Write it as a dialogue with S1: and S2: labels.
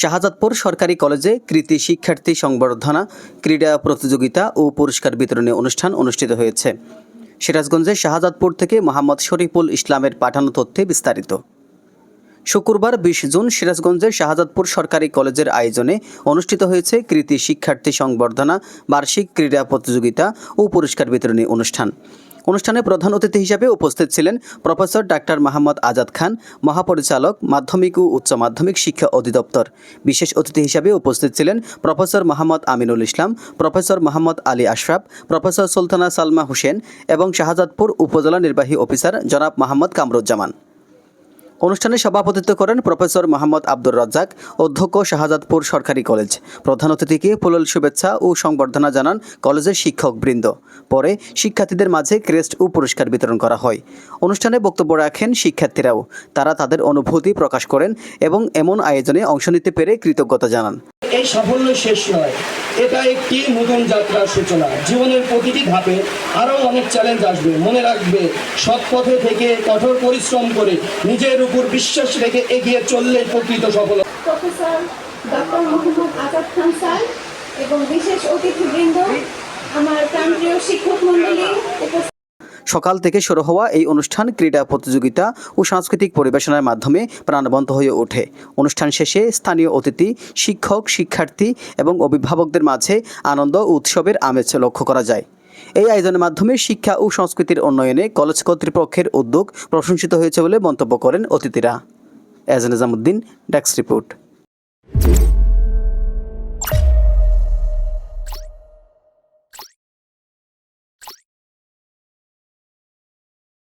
S1: শাহজাদপুর সরকারি কলেজে কৃতি শিক্ষার্থী সংবর্ধনা, ক্রীড়া প্রতিযোগিতা ও পুরস্কার বিতরণী অনুষ্ঠান অনুষ্ঠিত হয়েছে। সিরাজগঞ্জের শাহজাদপুর থেকে মোহাম্মদ শরীফুল ইসলামের পাঠানো তথ্যে বিস্তারিত। শুক্রবার বিশ জুন সিরাজগঞ্জের শাহজাদপুর সরকারি কলেজের আয়োজনে অনুষ্ঠিত হয়েছে কৃতি শিক্ষার্থী সংবর্ধনা, বার্ষিক ক্রীড়া প্রতিযোগিতা ও পুরস্কার বিতরণী অনুষ্ঠান। অনুষ্ঠানে প্রধান অতিথি হিসেবে উপস্থিত ছিলেন প্রফেসর ডাক্তার মাহমদ আজাদ খান, মহাপরিচালক, মাধ্যমিক ও উচ্চ মাধ্যমিক শিক্ষা অধিদপ্তর। বিশেষ অতিথি হিসেবে উপস্থিত ছিলেন professor Mohammad Aminul Islam, professor Mohammad Ali Ashraf, professor Sultana Salma Hossain এবং শাহজাদপুর উপজেলা নির্বাহী অফিসার জনাব মোহাম্মদ কামরুজ্জামান। অনুষ্ঠানে সভাপতিত্ব করেন প্রফেসর মোহাম্মদ আব্দুর রাজ্জাক, অধ্যক্ষ শাহজাদপুর সরকারি কলেজ। প্রধান অতিথিকে ফুলল শুভেচ্ছা ও সংবর্ধনা জানান কলেজের শিক্ষকবৃন্দ। পরে শিক্ষার্থীদের মাঝে ক্রেস্ট ও পুরস্কার বিতরণ করা হয়। অনুষ্ঠানে বক্তব্য রাখেন শিক্ষার্থীরাও। তারা তাদের অনুভূতি প্রকাশ করেন এবং এমন আয়োজনে অংশ নিতে পেরে কৃতজ্ঞতা জানান।
S2: এই সাফল্য শেষ নয়। এটা একটি নতুন যাত্রার সূচনা। জীবনের প্রতিটি ধাপে আরও অনেক চ্যালেঞ্জ আসবে। মনে রাখবে, সৎ পথে থেকে কঠোর পরিশ্রম করে নিজের উপর বিশ্বাস রেখে এগিয়ে চললে প্রকৃত সফলতা।
S3: এবং বিশেষ অতিথিবৃন্দ, আমার প্রাণপ্রিয় শিক্ষক উপস্থিত
S1: সকাল থেকে শুরু হওয়া এই অনুষ্ঠান ক্রীড়া প্রতিযোগিতা ও সাংস্কৃতিক পরিবেশনার মাধ্যমে প্রাণবন্ত হয়ে ওঠে। অনুষ্ঠান শেষে স্থানীয় অতিথি, শিক্ষক, শিক্ষার্থী এবং অভিভাবকদের মাঝে আনন্দ ও উৎসবের আমেজ লক্ষ্য করা যায়। এই আয়োজনের মাধ্যমে শিক্ষা ও সংস্কৃতির উন্নয়নে কলেজ কর্তৃপক্ষের উদ্যোগ প্রশংসিত হয়েছে বলে মন্তব্য করেন অতিথিরা। এজ নিজামুদ্দিন ডেস্ক রিপোর্ট।